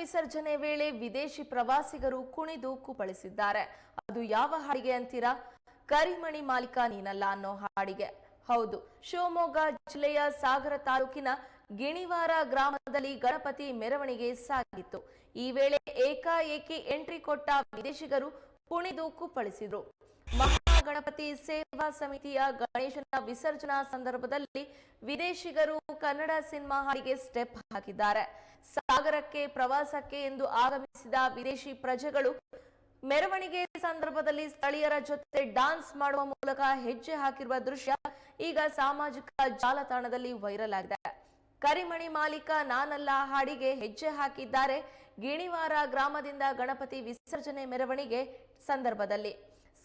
ವಿಸರ್ಜನೆ ವೇಳೆ ವಿದೇಶಿ ಪ್ರವಾಸಿಗರು ಕುಣಿದು ಕುಪ್ಪಳಿಸಿದ್ದಾರೆ. ಅದು ಯಾವ ಹಾಡಿಗೆ ಅಂತೀರಾ? ಕರಿಮಣಿ ಮಾಲೀಕ ನೀನಲ್ಲ ಅನ್ನೋ ಹಾಡಿಗೆ. ಹೌದು, ಶಿವಮೊಗ್ಗ ಜಿಲ್ಲೆಯ ಸಾಗರ ತಾಲೂಕಿನ ಗಿಣಿವಾರ ಗ್ರಾಮದಲ್ಲಿ ಗಣಪತಿ ಮೆರವಣಿಗೆ ಸಾಗಿತ್ತು. ಈ ವೇಳೆ ಏಕಾಏಕಿ ಎಂಟ್ರಿ ಕೊಟ್ಟ ವಿದೇಶಿಗರು ಕುಣಿದು ಕುಪ್ಪಳಿಸಿದ್ರು. ಮಹಾಗಣಪತಿ ಸೇವಾ ಸಮಿತಿಯ ಗಣೇಶನ ವಿಸರ್ಜನಾ ಸಂದರ್ಭದಲ್ಲಿ ವಿದೇಶಿಗರು ಕನ್ನಡ ಸಿನಿಮಾ ಹಾಡಿಗೆ ಸ್ಟೆಪ್ ಹಾಕಿದ್ದಾರೆ. ಸಾಗರಕ್ಕೆ, ಪ್ರವಾಸಕ್ಕೆ ಎಂದು ಆಗಮಿಸಿದ ವಿದೇಶಿ ಪ್ರಜೆಗಳು ಮೆರವಣಿಗೆ ಸಂದರ್ಭದಲ್ಲಿ ಸ್ಥಳೀಯರ ಜೊತೆ ಡಾನ್ಸ್ ಮಾಡುವ ಮೂಲಕ ಹೆಜ್ಜೆ ಹಾಕಿರುವ ದೃಶ್ಯ ಈಗ ಸಾಮಾಜಿಕ ಜಾಲತಾಣದಲ್ಲಿ ವೈರಲ್ ಆಗಿದೆ. ಕರಿಮಣಿ ಮಾಲೀಕ ನಾನಲ್ಲ ಹಾಡಿಗೆ ಹೆಜ್ಜೆ ಹಾಕಿದ್ದಾರೆ. ಗಿಣಿವಾರ ಗ್ರಾಮದಿಂದ ಗಣಪತಿ ವಿಸರ್ಜನೆ ಮೆರವಣಿಗೆ ಸಂದರ್ಭದಲ್ಲಿ.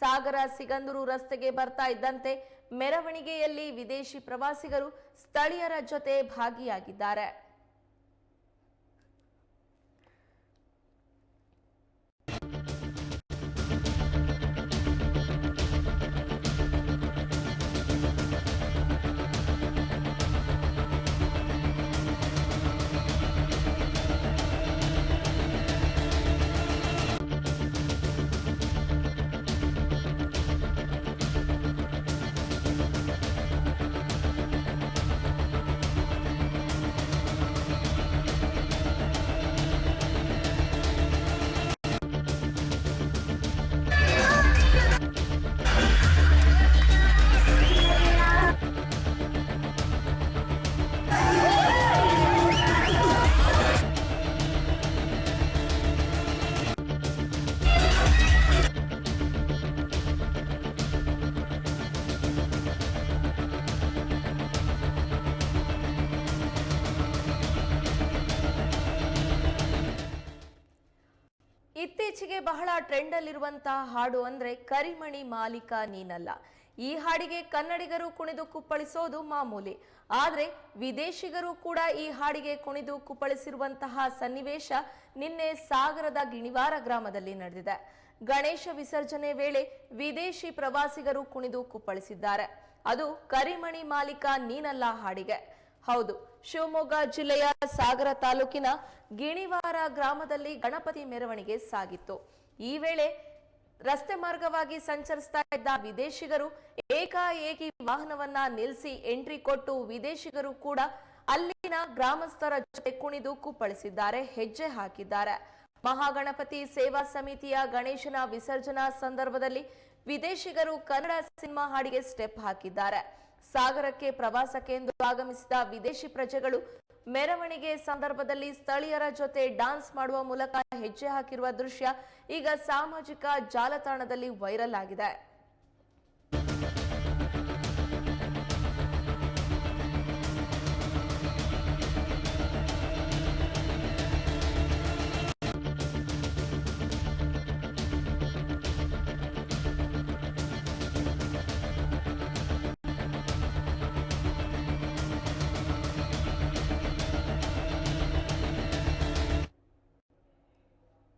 ಸಾಗರ ಸಿಗಂದೂರು ರಸ್ತೆಗೆ ಬರ್ತಾ ಇದ್ದಂತೆ ಮೆರವಣಿಗೆಯಲ್ಲಿ ವಿದೇಶಿ ಪ್ರವಾಸಿಗರು ಸ್ಥಳೀಯರ ಜೊತೆ ಭಾಗಿಯಾಗಿದ್ದಾರೆ. ಇತ್ತೀಚೆಗೆ ಬಹಳ ಟ್ರೆಂಡ್ ಅಲ್ಲಿರುವಂತಹ ಹಾಡು ಅಂದ್ರೆ ಕರಿಮಣಿ ಮಾಲೀಕ ನೀನಲ್ಲ. ಈ ಹಾಡಿಗೆ ಕನ್ನಡಿಗರು ಕುಣಿದು ಕುಪ್ಪಳಿಸೋದು ಮಾಮೂಲಿ. ಆದ್ರೆ ವಿದೇಶಿಗರು ಕೂಡ ಈ ಹಾಡಿಗೆ ಕುಣಿದು ಕುಪ್ಪಳಿಸಿರುವಂತಹ ಸನ್ನಿವೇಶ ನಿನ್ನೆ ಸಾಗರದ ಗಿಣಿವಾರ ಗ್ರಾಮದಲ್ಲಿ ನಡೆದಿದೆ. ಗಣೇಶ ವಿಸರ್ಜನೆ ವೇಳೆ ವಿದೇಶಿ ಪ್ರವಾಸಿಗರು ಕುಣಿದು ಕುಪ್ಪಳಿಸಿದ್ದಾರೆ. ಅದು ಕರಿಮಣಿ ಮಾಲೀಕ ನೀನಲ್ಲ ಹಾಡಿಗೆ. ಹೌದು, ಶಿವಮೊಗ್ಗ ಜಿಲ್ಲೆಯ ಸಾಗರ ತಾಲೂಕಿನ ಗಿಣಿವಾರ ಗ್ರಾಮದಲ್ಲಿ ಗಣಪತಿ ಮೆರವಣಿಗೆ ಸಾಗಿತ್ತು. ಈ ವೇಳೆ ರಸ್ತೆ ಮಾರ್ಗವಾಗಿ ಸಂಚರಿಸ್ತಾ ಇದ್ದ ವಿದೇಶಿಗರು ಏಕಾಏಕಿ ವಾಹನವನ್ನ ನಿಲ್ಲಿಸಿ ಎಂಟ್ರಿ ಕೊಟ್ಟು ವಿದೇಶಿಗರು ಕೂಡ ಅಲ್ಲಿನ ಗ್ರಾಮಸ್ಥರ ಜೊತೆ ಕುಣಿದು ಕುಪ್ಪಳಿಸಿದ್ದಾರೆ, ಹೆಜ್ಜೆ ಹಾಕಿದ್ದಾರೆ. ಮಹಾಗಣಪತಿ ಸೇವಾ ಸಮಿತಿಯ ಗಣೇಶನ ವಿಸರ್ಜನಾ ಸಂದರ್ಭದಲ್ಲಿ ವಿದೇಶಿಗರು ಕನ್ನಡ ಸಿನಿಮಾ ಹಾಡಿಗೆ ಸ್ಟೆಪ್ ಹಾಕಿದ್ದಾರೆ. ಸಾಗರಕ್ಕೆ ಪ್ರವಾಸ ಕೇಂದ್ರ ಆಗಮಿಸಿದ ವಿದೇಶಿ ಪ್ರಜೆಗಳು ಮೆರವಣಿಗೆ ಸಂದರ್ಭದಲ್ಲಿ ಸ್ಥಳೀಯರ ಜೊತೆ ಡಾನ್ಸ್ ಮಾಡುವ ಮೂಲಕ ಹೆಜ್ಜೆ ಹಾಕಿರುವ ದೃಶ್ಯ ಈಗ ಸಾಮಾಜಿಕ ಜಾಲತಾಣದಲ್ಲಿ ವೈರಲ್ ಆಗಿದೆ.